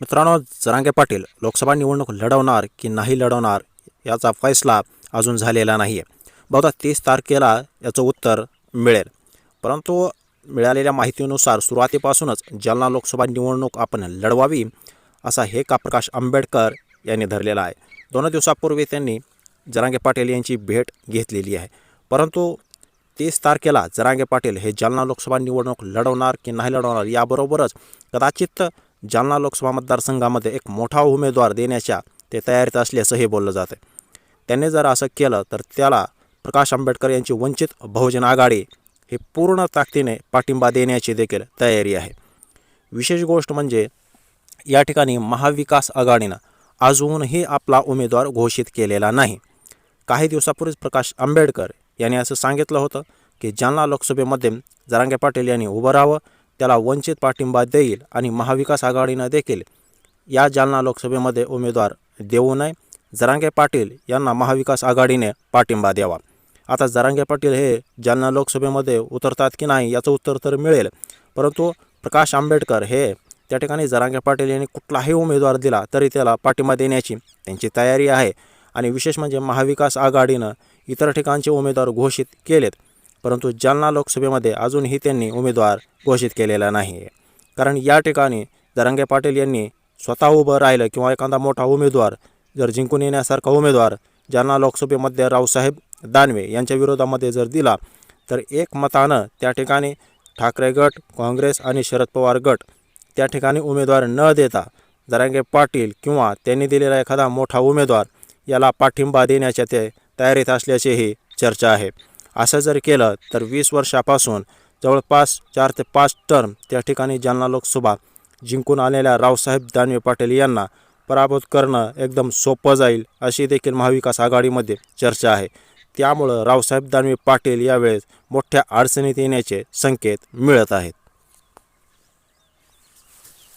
मित्रांनो जरांगे पाटील लोकसभा निवडणूक लढवणार की नाही लढवणार याचा फैसला अजून झालेला नाही आहे बहुधा तीस तारखेला याचं उत्तर मिळेल. परंतु मिळालेल्या माहितीनुसार सुरुवातीपासूनच जालना लोकसभा निवडणूक आपण लढवावी असा हे का प्रकाश आंबेडकर यांनी धरलेला आहे. दोन दिवसापूर्वी त्यांनी जरांगे पाटील यांची भेट घेतलेली आहे. परंतु तीस तारखेला जरांगे पाटील हे जालना लोकसभा निवडणूक लढवणार की नाही लढवणार याबरोबरच कदाचित जालना लोकसभा मतदारसंघामध्ये एक मोठा उमेदवार देण्याच्या ते तयारीत असल्याचं हे बोललं जातं त्यांनी जर असं केलं तर त्याला प्रकाश आंबेडकर यांची वंचित बहुजन आघाडी हे पूर्ण ताकदीने पाठिंबा देण्याची देखील तयारी आहे. विशेष गोष्ट म्हणजे या ठिकाणी महाविकास आघाडीनं अजूनही आपला उमेदवार घोषित केलेला नाही. काही दिवसापूर्वीच प्रकाश आंबेडकर यांनी असं सांगितलं होतं की जालना लोकसभेमध्ये जरांगे पाटील यांनी उभं राहावं त्याला वंचित पाठिंबा देईल आणि महाविकास आघाडीनं देखील या जालना लोकसभेमध्ये उमेदवार देऊ नये. जरांगे पाटील यांना महाविकास आघाडीने पाठिंबा द्यावा. आता जरांगे पाटील हे जालना लोकसभेमध्ये उतरतात की नाही याचं उत्तर तर मिळेल. परंतु प्रकाश आंबेडकर हे त्या ठिकाणी जरांगे पाटील यांनी कुठलाही उमेदवार दिला तरी त्याला पाठिंबा देण्याची त्यांची तयारी आहे. आणि विशेष म्हणजे महाविकास आघाडीनं इतर ठिकाणचे उमेदवार घोषित केलेत. परंतु जालना लोकसभेमध्ये अजूनही त्यांनी उमेदवार घोषित केलेला नाही आहे कारण या ठिकाणी दरंगे पाटील यांनी स्वतः उभं राहिलं किंवा एखादा मोठा उमेदवार जर जिंकून येण्यासारखा उमेदवार जालना लोकसभेमध्ये रावसाहेब दानवे यांच्या विरोधामध्ये जर दिला तर एक मतानं त्या ठिकाणी ठाकरे गट काँग्रेस आणि शरद पवार गट त्या ठिकाणी उमेदवार न देता जरांगे पाटील किंवा त्यांनी दिलेला एखादा मोठा उमेदवार याला पाठिंबा देण्याच्या ते तयारीत असल्याचीही चर्चा आहे. असं जर केलं तर वीस वर्षापासून जवळपास चार ते पाच टर्म त्या ठिकाणी जालना लोकसभा जिंकून आलेल्या रावसाहेब दानवे पाटील यांना पराभूत करणं एकदम सोपं जाईल अशी देखील महाविकास आघाडीमध्ये चर्चा आहे. त्यामुळं रावसाहेब दानवे पाटील यावेळेस मोठ्या अडचणीत येण्याचे संकेत मिळत आहेत.